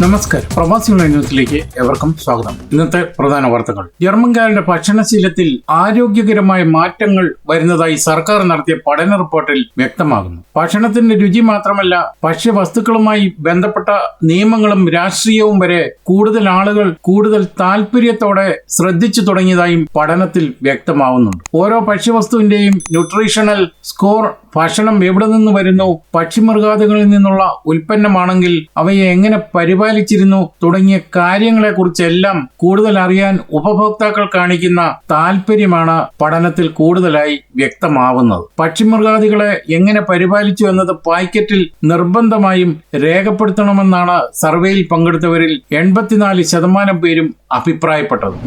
നമസ്കാരം. പ്രവാസി ന്യൂസിലേക്ക് എവർക്കും സ്വാഗതം. ഇന്നത്തെ പ്രധാന വാർത്തകൾ. ജർമ്മൻകാരുടെ ഭക്ഷണശീലത്തിൽ ആരോഗ്യകരമായ മാറ്റങ്ങൾ വരുന്നതായി സർക്കാർ നടത്തിയ പഠന റിപ്പോർട്ടിൽ വ്യക്തമാകുന്നു. ഭക്ഷണത്തിന്റെ രുചി മാത്രമല്ല ഭക്ഷ്യവസ്തുക്കളുമായി ബന്ധപ്പെട്ട നിയമങ്ങളും രാഷ്ട്രീയവും വരെ കൂടുതൽ ആളുകൾ കൂടുതൽ താല്പര്യത്തോടെ ശ്രദ്ധിച്ചു തുടങ്ങിയതായും പഠനത്തിൽ വ്യക്തമാവുന്നുണ്ട്. ഓരോ ഭക്ഷ്യവസ്തുവിന്റെയും ന്യൂട്രീഷണൽ സ്കോർ ഭക്ഷണം എവിടെ നിന്ന് വരുന്നു പക്ഷിമൃഗാദികളിൽ നിന്നുള്ള ഉൽപ്പന്നമാണെങ്കിൽ അവയെ എങ്ങനെ പരിപാലിച്ചിരുന്നു. തുടങ്ങിയ കാര്യങ്ങളെക്കുറിച്ചെല്ലാം കൂടുതൽ അറിയാൻ ഉപഭോക്താക്കൾ കാണിക്കുന്ന താല്പര്യമാണ് പഠനത്തിൽ കൂടുതലായി വ്യക്തമാവുന്നത്. പക്ഷിമൃഗാദികളെ എങ്ങനെ പരിപാലിച്ചു എന്നത് പാക്കറ്റിൽ നിർബന്ധമായും രേഖപ്പെടുത്തണമെന്നാണ് സർവേയിൽ പങ്കെടുത്തവരിൽ എൺപത്തിനാല് ശതമാനം പേരും അഭിപ്രായപ്പെട്ടത്.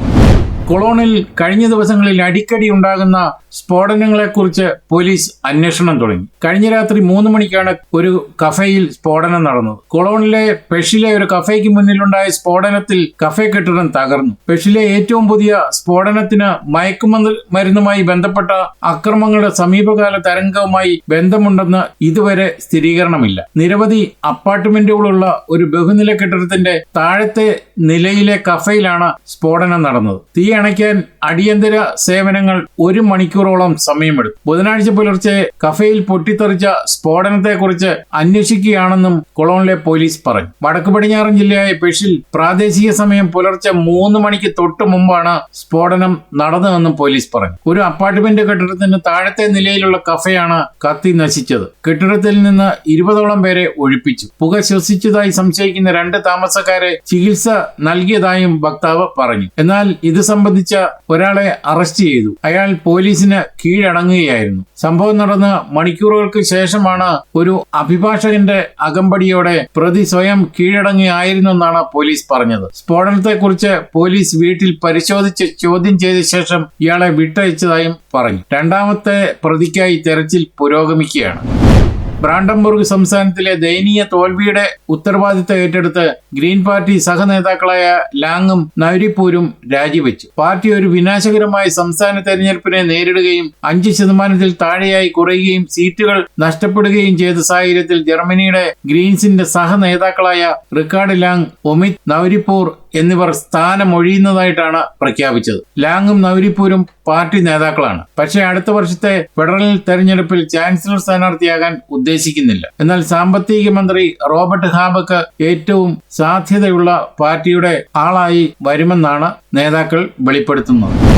കൊളോണിൽ കഴിഞ്ഞ ദിവസങ്ങളിൽ അടിക്കടി ഉണ്ടാകുന്ന സ്ഫോടനങ്ങളെക്കുറിച്ച് പോലീസ് അന്വേഷണം തുടങ്ങി. കഴിഞ്ഞ രാത്രി മൂന്ന് മണിക്കാണ് ഒരു കഫേയിൽ സ്ഫോടനം നടന്നത്. കൊളോണിലെ പെഷിലെ ഒരു കഫേക്ക് മുന്നിലുണ്ടായ സ്ഫോടനത്തിൽ കഫേ കെട്ടിടം തകർന്നു. പെഷിലെ ഏറ്റവും പുതിയ സ്ഫോടനത്തിന് മയക്കുമരുന്ന് മരുന്നുമായി ബന്ധപ്പെട്ട അക്രമങ്ങളുടെ സമീപകാല തരംഗവുമായി ബന്ധമുണ്ടെന്ന് ഇതുവരെ സ്ഥിരീകരണമില്ല. നിരവധി അപ്പാർട്ട്മെന്റുകളുള്ള ഒരു ബഹുനില കെട്ടിടത്തിന്റെ താഴത്തെ നിലയിലെ കഫയിലാണ് സ്ഫോടനം നടന്നത്. തീ അണയ്ക്കാൻ അടിയന്തര സേവനങ്ങൾ ഒരു മണിക്കൂറോളം സമയമെടുത്തു ബുധനാഴ്ച പുലർച്ചെ കഫയിൽ പൊട്ടിത്തെറിച്ച സ്ഫോടനത്തെക്കുറിച്ച് അന്വേഷിക്കുകയാണെന്നും കൊളോണിലെ പോലീസ് പറഞ്ഞു. വടക്കു പടിഞ്ഞാറൻ ജില്ലയായ പെഷിൽ പ്രാദേശിക സമയം പുലർച്ചെ മൂന്ന് മണിക്ക് തൊട്ടു മുമ്പാണ് സ്ഫോടനം നടന്നതെന്നും പോലീസ് പറഞ്ഞു. ഒരു അപ്പാർട്ട്മെന്റ് കെട്ടിടത്തിന് താഴത്തെ നിലയിലുള്ള കഫയാണ് കത്തി നശിച്ചത്. കെട്ടിടത്തിൽ നിന്ന് ഇരുപതോളം പേരെ ഒഴിപ്പിച്ചു. പുക ശ്വസിച്ചതായി സംശയിക്കുന്ന രണ്ട് താമസക്കാരെ ചികിത്സ നൽകിയതായും വക്താവ് പറഞ്ഞു. എന്നാൽ ഇത് സംബന്ധിച്ച ഒരാളെ അറസ്റ്റ് ചെയ്തു. അയാൾ പോലീസിന് കീഴടങ്ങുകയായിരുന്നു. സംഭവം നടന്ന് മണിക്കൂറുകൾക്ക് ശേഷമാണ് ഒരു അഭിഭാഷകന്റെ അകമ്പടിയോടെ പ്രതി സ്വയം കീഴടങ്ങിയായിരുന്നെന്നാണ് പോലീസ് പറഞ്ഞത്. സ്ഫോടനത്തെക്കുറിച്ച് പോലീസ് വീട്ടിൽ പരിശോധിച്ച് ചോദ്യം ചെയ്ത ശേഷം ഇയാളെ വിട്ടയച്ചതായും പറഞ്ഞു. രണ്ടാമത്തെ പ്രതിക്കായി തെരച്ചിൽ പുരോഗമിക്കുകയാണ്. ബ്രാൻഡംബുർഗ് സംസ്ഥാനത്തിലെ ദയനീയ തോൽവിയുടെ ഉത്തരവാദിത്തം ഏറ്റെടുത്ത് ഗ്രീൻ പാർട്ടി സഹനേതാക്കളായ ലാങ്ങും നൌരിപ്പൂരും രാജിവെച്ചു. പാർട്ടി ഒരു വിനാശകരമായ സംസ്ഥാന തെരഞ്ഞെടുപ്പിനെ നേരിടുകയും അഞ്ച് ശതമാനത്തിൽ താഴെയായി കുറയുകയും സീറ്റുകൾ നഷ്ടപ്പെടുകയും ചെയ്ത സാഹചര്യത്തിൽ ജർമ്മനിയുടെ ഗ്രീൻസിന്റെ സഹനേതാക്കളായ റിക്കാർഡ് ലാങ് ഒമിത് നൌരിപ്പൂർ എന്നിവർ സ്ഥാനമൊഴിയുന്നതായിട്ടാണ് പ്രഖ്യാപിച്ചത്. ലാങ്ങും നൌരിപ്പൂരും പാർട്ടി നേതാക്കളാണ്. പക്ഷേ അടുത്ത വർഷത്തെ ഫെഡറൽ തെരഞ്ഞെടുപ്പിൽ ചാൻസലർ സ്ഥാനാർത്ഥിയാകാൻ ഉദ്ദേശിക്കുന്നില്ല. എന്നാൽ സാമ്പത്തിക മന്ത്രി റോബർട്ട് ഹാബക്ക് ഏറ്റവും സാധ്യതയുള്ള പാർട്ടിയുടെ ആളായി വരുമെന്നാണ് നേതാക്കൾ വെളിപ്പെടുത്തുന്നത്.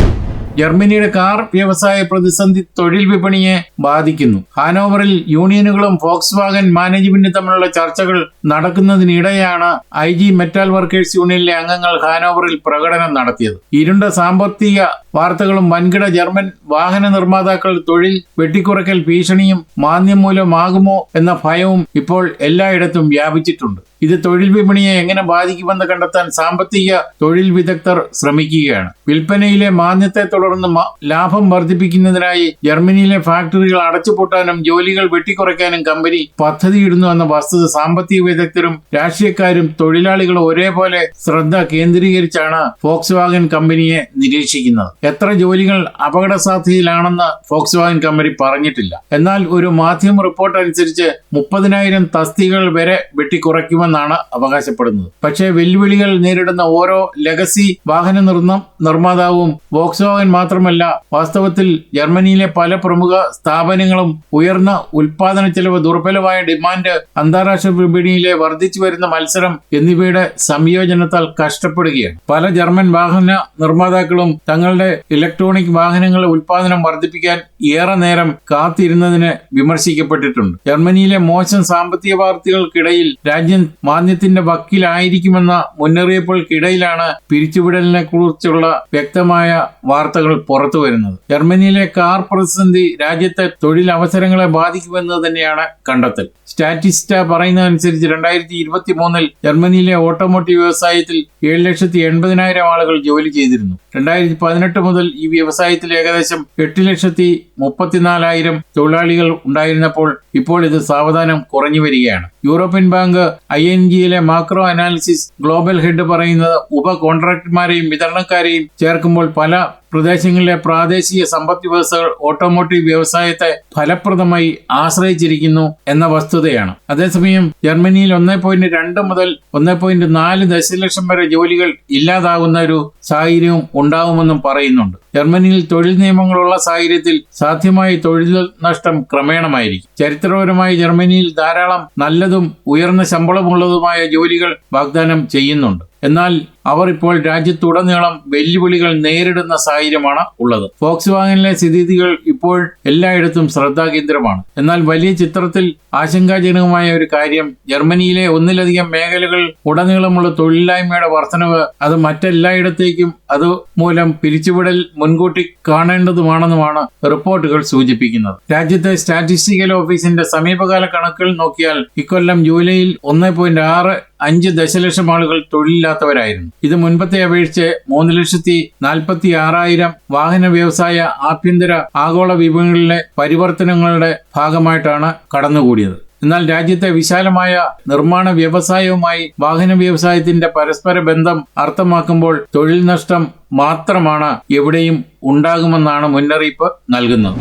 ജർമ്മനിയുടെ കാർ വ്യവസായ പ്രതിസന്ധി തൊഴിൽ വിപണിയെ ബാധിക്കുന്നു. ഹാനോവറിൽ യൂണിയനുകളും ഫോക്സ് വാഗൻ മാനേജ്മെന്റും തമ്മിലുള്ള ചർച്ചകൾ നടക്കുന്നതിനിടെയാണ് ഐ ജി മെറ്റാൽ വർക്കേഴ്സ് യൂണിയനിലെ അംഗങ്ങൾ ഹാനോവറിൽ പ്രകടനം നടത്തിയത്. ഇരുണ്ട സാമ്പത്തിക വാർത്തകളും വൻകിട ജർമ്മൻ വാഹന നിർമ്മാതാക്കൾ തൊഴിൽ വെട്ടിക്കുറയ്ക്കൽ ഭീഷണിയും മാന്ദ്യം മൂലമാകുമോ എന്ന ഭയവും ഇപ്പോൾ എല്ലായിടത്തും വ്യാപിച്ചിട്ടുണ്ട്. ഇത് തൊഴിൽ വിപണിയെ എങ്ങനെ ബാധിക്കുമെന്ന് കണ്ടെത്താൻ സാമ്പത്തിക തൊഴിൽ വിദഗ്ധർ ശ്രമിക്കുകയാണ്. വിൽപ്പനയിലെ മാന്ദ്യത്തെ തുടർന്ന് ലാഭം വർദ്ധിപ്പിക്കുന്നതിനായി ജർമ്മനിയിലെ ഫാക്ടറികൾ അടച്ചുപൂട്ടാനും ജോലികൾ വെട്ടിക്കുറയ്ക്കാനും കമ്പനി പദ്ധതിയിടുന്നു എന്ന വസ്തുത സാമ്പത്തിക വിദഗ്ധരും രാഷ്ട്രീയക്കാരും തൊഴിലാളികളും ഒരേപോലെ ശ്രദ്ധ കേന്ദ്രീകരിച്ചാണ് ഫോക്സ് വാഗൻ കമ്പനിയെ നിരീക്ഷിക്കുന്നത്. എത്ര ജോലികൾ അപകട സാധ്യതയിലാണെന്ന് ഫോക്സ് വാഗൻ കമ്പനി പറഞ്ഞിട്ടില്ല. എന്നാൽ ഒരു മാധ്യമ റിപ്പോർട്ട് അനുസരിച്ച് മുപ്പതിനായിരം തസ്തികകൾ വരെ വെട്ടിക്കുറയ്ക്കുമെന്നാണ് അവകാശപ്പെടുന്നത്. പക്ഷേ വെല്ലുവിളികൾ നേരിടുന്ന ഓരോ ലെഗസി വാഹന നിർമ്മാണം നിർമ്മാതാവും ഫോക്സ് വാഗൻ മാത്രമല്ല വാസ്തവത്തിൽ ജർമ്മനിയിലെ പല പ്രമുഖ സ്ഥാപനങ്ങളും ഉയർന്ന ഉൽപാദന ചെലവ് ദുർബലമായ ഡിമാൻഡ് അന്താരാഷ്ട്ര വിപണിയിലെ വർദ്ധിച്ചു വരുന്ന മത്സരം എന്നിവയുടെ സംയോജനത്താൽ കഷ്ടപ്പെടുകയാണ്. പല ജർമ്മൻ വാഹന നിർമ്മാതാക്കളും തങ്ങളുടെ ഇലക്ട്രോണിക് വാഹനങ്ങളുടെ ഉൽപാദനം വർദ്ധിപ്പിക്കാൻ ഏറെ നേരം കാത്തിരുന്നതിന് വിമർശിക്കപ്പെട്ടിട്ടുണ്ട്. ജർമ്മനിയിലെ മോശം സാമ്പത്തിക വാർത്തകൾക്കിടയിൽ രാജ്യം മാന്യത്തിന്റെ വക്കിലായിരിക്കുമെന്ന മുന്നറിയിപ്പുകൾക്കിടയിലാണ് പിരിച്ചുവിടലിനെ കുറിച്ചുള്ള വ്യക്തമായ വാർത്തകൾ പുറത്തു വരുന്നത് ജർമ്മനിയിലെ കാർ പ്രതിസന്ധി രാജ്യത്തെ തൊഴിലവസരങ്ങളെ ബാധിക്കുമെന്ന് തന്നെയാണ് കണ്ടെത്തൽ. സ്റ്റാറ്റിസ്റ്റ പറയുന്നതനുസരിച്ച് രണ്ടായിരത്തി ഇരുപത്തി മൂന്നിൽ ജർമ്മനിയിലെ ഓട്ടോമോട്ടീവ് വ്യവസായത്തിൽ ഏഴ് ലക്ഷത്തി എൺപതിനായിരം ആളുകൾ ജോലി ചെയ്തിരുന്നു. രണ്ടായിരത്തി പതിനെട്ട് മുതൽ ഈ വ്യവസായത്തിൽ ഏകദേശം എട്ട് ലക്ഷത്തി മുപ്പത്തിനാലായിരം തൊഴിലാളികൾ ഉണ്ടായിരുന്നപ്പോൾ ഇപ്പോൾ ഇത് സാവധാനം കുറഞ്ഞു വരികയാണ്. യൂറോപ്യൻ ബാങ്ക് ഐ എൻ ജിയിലെ മാക്രോ അനാലിസിസ് ഗ്ലോബൽ ഹെഡ് പറയുന്നത് ഉപ കോൺട്രാക്ടർമാരെയും വിതരണക്കാരെയും ചേർക്കുമ്പോൾ പല പ്രദേശങ്ങളിലെ പ്രാദേശിക സമ്പദ് വ്യവസ്ഥകൾ ഓട്ടോമോട്ടീവ് വ്യവസായത്തെ ഫലപ്രദമായി ആശ്രയിച്ചിരിക്കുന്നു എന്ന വസ്തുതയാണ്. അതേസമയം ജർമ്മനിയിൽ ഒന്നേ പോയിന്റ് രണ്ട് മുതൽ ഒന്നേ പോയിന്റ് നാല് ദശലക്ഷം വരെ ജോലികൾ ഇല്ലാതാകുന്ന ഒരു സാഹചര്യവും ഉണ്ടാവുമെന്നും പറയുന്നുണ്ട്. ജർമ്മനിയിൽ തൊഴിൽ നിയമങ്ങളുള്ള സാഹചര്യത്തിൽ സാധ്യമായ തൊഴിൽ നഷ്ടം ക്രമേണമായിരിക്കും. ചരിത്രപരമായി ജർമ്മനിയിൽ ധാരാളം നല്ലതും ഉയർന്ന ശമ്പളമുള്ളതുമായ ജോലികൾ വാഗ്ദാനം ചെയ്യുന്നുണ്ട്. എന്നാൽ അവർ ഇപ്പോൾ രാജ്യത്തുടനീളം വെല്ലുവിളികൾ നേരിടുന്ന സാഹചര്യമാണ് ഉള്ളത്. ഫോക്സ് വാഗനിലെ സ്ഥിതിഗതികൾ ഇപ്പോൾ എല്ലായിടത്തും ശ്രദ്ധാകേന്ദ്രമാണ്. എന്നാൽ വലിയ ചിത്രത്തിൽ ആശങ്കാജനകമായ ഒരു കാര്യം ജർമ്മനിയിലെ ഒന്നിലധികം മേഖലകൾ ഉടനീളമുള്ള തൊഴിലില്ലായ്മയുടെ വർധനവ് അത് മറ്റെല്ലായിടത്തേക്കും അത് മൂലം പിരിച്ചുവിടൽ മുൻകൂട്ടി കാണേണ്ടതുമാണെന്നുമാണ് റിപ്പോർട്ടുകൾ സൂചിപ്പിക്കുന്നത്. രാജ്യത്തെ സ്റ്റാറ്റിസ്റ്റിക്കൽ ഓഫീസിന്റെ സമീപകാല കണക്കുകൾ നോക്കിയാൽ ഇക്കൊല്ലം ജൂലൈയിൽ ഒന്ന് പോയിന്റ് ആറ് അഞ്ച് ദശലക്ഷം ആളുകൾ തൊഴിലില്ലാത്തവരായിരുന്നു. ഇത് മുൻപത്തെ അപേക്ഷിച്ച് മൂന്ന് ലക്ഷത്തി നാൽപ്പത്തി ആറായിരം വാഹന വ്യവസായ ആഭ്യന്തര ആഗോള വിപണികളിലെ പരിവർത്തനങ്ങളുടെ ഭാഗമായിട്ടാണ് കടന്നുകൂടിയത്. എന്നാൽ രാജ്യത്തെ വിശാലമായ നിർമ്മാണ വ്യവസായവുമായി വാഹന വ്യവസായത്തിന്റെ പരസ്പര ബന്ധം അർത്ഥമാക്കുമ്പോൾ തൊഴിൽ നഷ്ടം മാത്രമാണ് എവിടെയും ഉണ്ടാകുമെന്നാണ് മുന്നറിയിപ്പ് നൽകുന്നത്.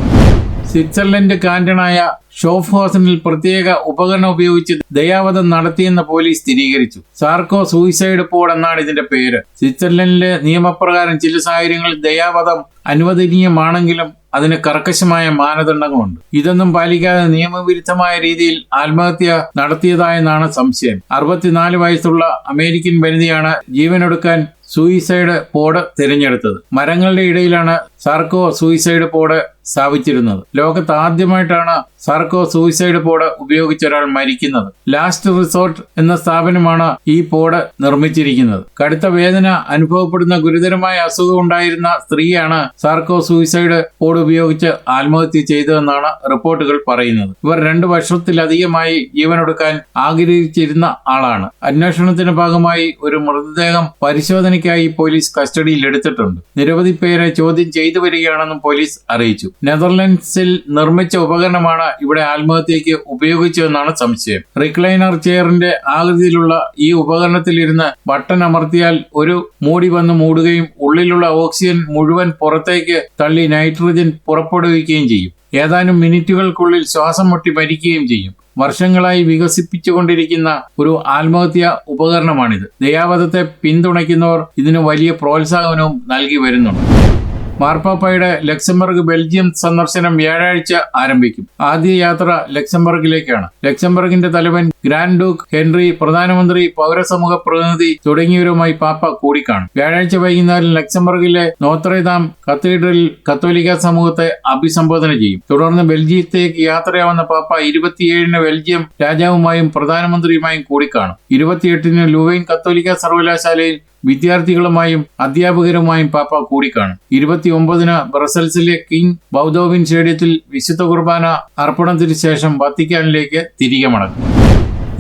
സ്വിറ്റ്സർലൻഡ് കാന്റണായ ഷോഫ്ഹോസനിൽ പ്രത്യേക ഉപകരണം ഉപയോഗിച്ച് ദയാവധം നടത്തിയെന്ന് പോലീസ് സ്ഥിരീകരിച്ചു. സാർക്കോ സൂയിസൈഡ് പോഡ് എന്നാണ് ഇതിന്റെ പേര്. സ്വിറ്റ്സർലൻഡിലെ നിയമപ്രകാരം ചില സാഹചര്യങ്ങളിൽ ദയാവധം അനുവദനീയമാണെങ്കിലും അതിന് കർക്കശമായ മാനദണ്ഡങ്ങളുണ്ട്. ഇതൊന്നും പാലിക്കാതെ നിയമവിരുദ്ധമായ രീതിയിൽ ആത്മഹത്യ നടത്തിയതായെന്നാണ് സംശയം. അറുപത്തിനാല് വയസ്സുള്ള അമേരിക്കൻ വനിതയാണ് ജീവനൊടുക്കാൻ സൂയിസൈഡ് പോഡ് തിരഞ്ഞെടുത്തത്. മരങ്ങളുടെ ഇടയിലാണ് സാർക്കോ സൂയിസൈഡ് പോഡ് സ്ഥാപിച്ചിരുന്നത്. ലോകത്ത് ആദ്യമായിട്ടാണ് സാർക്കോ സൂയിസൈഡ് പോഡ് ഉപയോഗിച്ച ഒരാൾ മരിക്കുന്നത്. ലാസ്റ്റ് റിസോർട്ട് എന്ന സ്ഥാപനമാണ് ഈ പോഡ് നിർമ്മിച്ചിരിക്കുന്നത്. കടുത്ത വേദന അനുഭവപ്പെടുന്ന ഗുരുതരമായ അസുഖം ഉണ്ടായിരുന്ന സ്ത്രീയാണ് സാർക്കോ സൂയിസൈഡ് പോഡ് ഉപയോഗിച്ച് ആത്മഹത്യ ചെയ്തതെന്നാണ് റിപ്പോർട്ടുകൾ പറയുന്നത്. ഇവർ രണ്ടു വർഷത്തിലധികമായി ജീവനൊടുക്കാൻ ആഗ്രഹിച്ചിരുന്ന ആളാണ്. അന്വേഷണത്തിന്റെ ഭാഗമായി ഒരു മൃതദേഹം പരിശോധനയ്ക്കായി പോലീസ് കസ്റ്റഡിയിൽ എടുത്തിട്ടുണ്ട് നിരവധി പേരെ ചോദ്യം ചെയ്തു വരികയാണെന്നും പോലീസ് അറിയിച്ചു. നെതർലൻഡ്സിൽ നിർമ്മിച്ച ഉപകരണമാണ് ഇവിടെ ആത്മഹത്യയ്ക്ക് ഉപയോഗിച്ചതെന്നാണ് സംശയം. റിക്ലൈനർ ചെയറിന്റെ ആകൃതിയിലുള്ള ഈ ഉപകരണത്തിൽ ഉപകരണത്തിലിരുന്ന് ബട്ടൺ അമർത്തിയാൽ ഒരു മൂടി വന്ന് മൂടുകയും ഉള്ളിലുള്ള ഓക്സിജൻ മുഴുവൻ പുറത്തേക്ക് തള്ളി നൈട്രജൻ പുറപ്പെടുവിക്കുകയും ചെയ്യും. ഏതാനും മിനിറ്റുകൾക്കുള്ളിൽ ശ്വാസം മുട്ടി മരിക്കുകയും ചെയ്യും. വർഷങ്ങളായി വികസിപ്പിച്ചുകൊണ്ടിരിക്കുന്ന ഒരു ആത്മഹത്യാ ഉപകരണമാണിത്. ദയാവധത്തെ പിന്തുണയ്ക്കുന്നവർ ഇതിന് വലിയ പ്രോത്സാഹനവും നൽകി വരുന്നുണ്ട്. മാർപ്പാപ്പയുടെ ലക്സംബർഗ് ബെൽജിയം സന്ദർശനം വ്യാഴാഴ്ച ആരംഭിക്കും. ആദ്യ യാത്ര ലക്സംബർഗിലേക്കാണ്. ലക്സംബർഗിന്റെ തലവൻ ഗ്രാൻഡ് ഡ്യൂക്ക് ഹെൻറി പ്രധാനമന്ത്രി പൗരസമൂഹ പ്രതിനിധി തുടങ്ങിയവരുമായി പാപ്പ കൂടിക്കാണും. വ്യാഴാഴ്ച വൈകുന്നേരം ലക്സംബർഗിലെ നോത്രേദാം കത്തീഡ്രലിൽ കത്തോലിക്ക സമൂഹത്തെ അഭിസംബോധന ചെയ്യും. തുടർന്ന് ബെൽജിയത്തേക്ക് യാത്രയാവുന്ന പാപ്പ ഇരുപത്തിയേഴിന് ബെൽജിയം രാജാവുമായും പ്രധാനമന്ത്രിയുമായും കൂടിക്കാണും. ഇരുപത്തിയെട്ടിന് ലൂവൈൻ കത്തോലിക്ക സർവകലാശാലയിൽ വിദ്യാർത്ഥികളുമായും അധ്യാപകരുമായും പാപ്പ കൂടിക്കാണും. ഇരുപത്തിയൊമ്പതിന് ബ്രസൽസിലെ കിങ് ബൗദോവിൻ സ്റ്റേഡിയത്തിൽ വിശുദ്ധ കുർബാന അർപ്പണത്തിന് ശേഷം വത്തിക്കാനിലേക്ക് തിരികെ മടങ്ങും.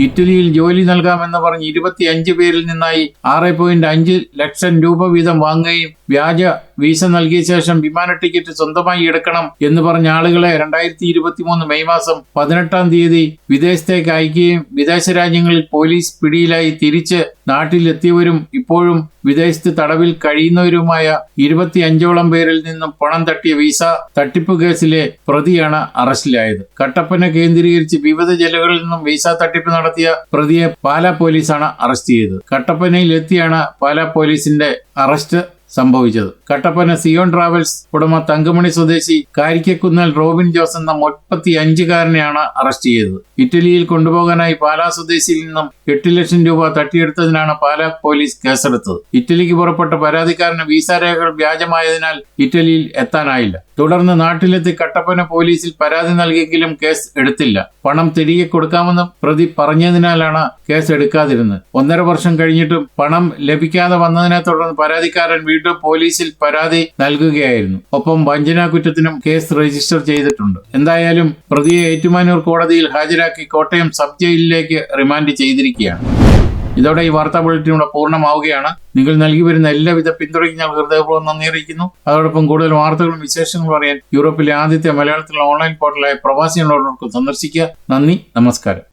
ഇറ്റലിയിൽ ജോലി നൽകാമെന്ന് പറഞ്ഞ് ഇരുപത്തിയഞ്ച് പേരിൽ നിന്നായി ആറ് പോയിന്റ് അഞ്ച് ലക്ഷം രൂപ വീതം വാങ്ങുകയും വ്യാജ വീസ നൽകിയ ശേഷം വിമാന ടിക്കറ്റ് സ്വന്തമായി എടുക്കണം എന്ന് പറഞ്ഞ ആളുകളെ രണ്ടായിരത്തി ഇരുപത്തി മൂന്ന് മെയ് മാസം പതിനെട്ടാം തീയതി വിദേശത്തേക്ക് അയക്കുകയും വിദേശ രാജ്യങ്ങളിൽ പോലീസ് പിടിയിലായി തിരിച്ച് നാട്ടിലെത്തിയവരും ഇപ്പോഴും വിദേശത്ത് തടവിൽ കഴിയുന്നവരുമായ ഇരുപത്തിയഞ്ചോളം പേരിൽ നിന്നും പണം തട്ടിയ വിസ തട്ടിപ്പ് കേസിലെ പ്രതിയാണ് അറസ്റ്റിലായത്. കട്ടപ്പന കേന്ദ്രീകരിച്ച് വിവിധ ജില്ലകളിൽ നിന്നും വിസ തട്ടിപ്പ് നടത്തിയ പ്രതിയെ പാലാ പോലീസാണ് അറസ്റ്റ് ചെയ്തത്. കട്ടപ്പനയിൽ എത്തിയാണ് പാലാ പോലീസിന്റെ അറസ്റ്റ് സംഭവിച്ചത്. കട്ടപ്പന സിയോൺ ട്രാവൽസ് ഉടമ തങ്കമണി സ്വദേശി കാരിക്കക്കുന്നൽ റോബിൻ ജോസ് എന്ന മുപ്പത്തി അഞ്ചുകാരനെയാണ് അറസ്റ്റ് ചെയ്തത്. ഇറ്റലിയിൽ കൊണ്ടുപോകാനായി പാലാ സ്വദേശിയിൽ നിന്നും എട്ട് ലക്ഷം രൂപ തട്ടിയെടുത്തതിനാണ് പാലാ പോലീസ് കേസെടുത്തത്. ഇറ്റലിക്ക് പുറപ്പെട്ട പരാതിക്കാരന് വിസ രേഖകൾ വ്യാജമായതിനാൽ ഇറ്റലിയിൽ എത്താനായില്ല. തുടർന്ന് നാട്ടിലെത്തി കട്ടപ്പന പോലീസിൽ പരാതി നൽകിയെങ്കിലും കേസ് എടുത്തില്ല. പണം തിരികെ കൊടുക്കാമെന്ന് പ്രതി പറഞ്ഞതിനാലാണ് കേസ് എടുക്കാതിരുന്നത്. ഒന്നര വർഷം കഴിഞ്ഞിട്ടും പണം ലഭിക്കാതെ വന്നതിനെ തുടർന്ന് പരാതിക്കാരൻ വീണ്ടും പോലീസിൽ പരാതി നൽകുകയായിരുന്നു. ഒപ്പം വഞ്ചനാ കുറ്റത്തിനും കേസ് രജിസ്റ്റർ ചെയ്തിട്ടുണ്ട്. എന്തായാലും പ്രതിയെ ഏറ്റുമാനൂർ കോടതിയിൽ ഹാജരാക്കി കോട്ടയം സബ് ജയിലിലേക്ക് റിമാൻഡ് ചെയ്തിരിക്കുകയാണ്. ഇതോടെ ഈ വാർത്താ ബുള്ളറ്റിൻ ഇവിടെ പൂർണമാവുകയാണ്. നിങ്ങൾ നൽകി വരുന്ന എല്ലാവിധ പിന്തുണയ്ക്ക് ഞങ്ങൾ ഹൃദയപൂർവം നന്ദി അറിയിക്കുന്നു. അതോടൊപ്പം കൂടുതൽ വാർത്തകളും വിശേഷങ്ങളും അറിയാൻ യൂറോപ്പിലെ ആദ്യത്തെ മലയാളത്തിലുള്ള ഓൺലൈൻ പോർട്ടലായ പ്രവാസി ഡോട്ട് സന്ദർശിക്കുക. നന്ദി നമസ്കാരം.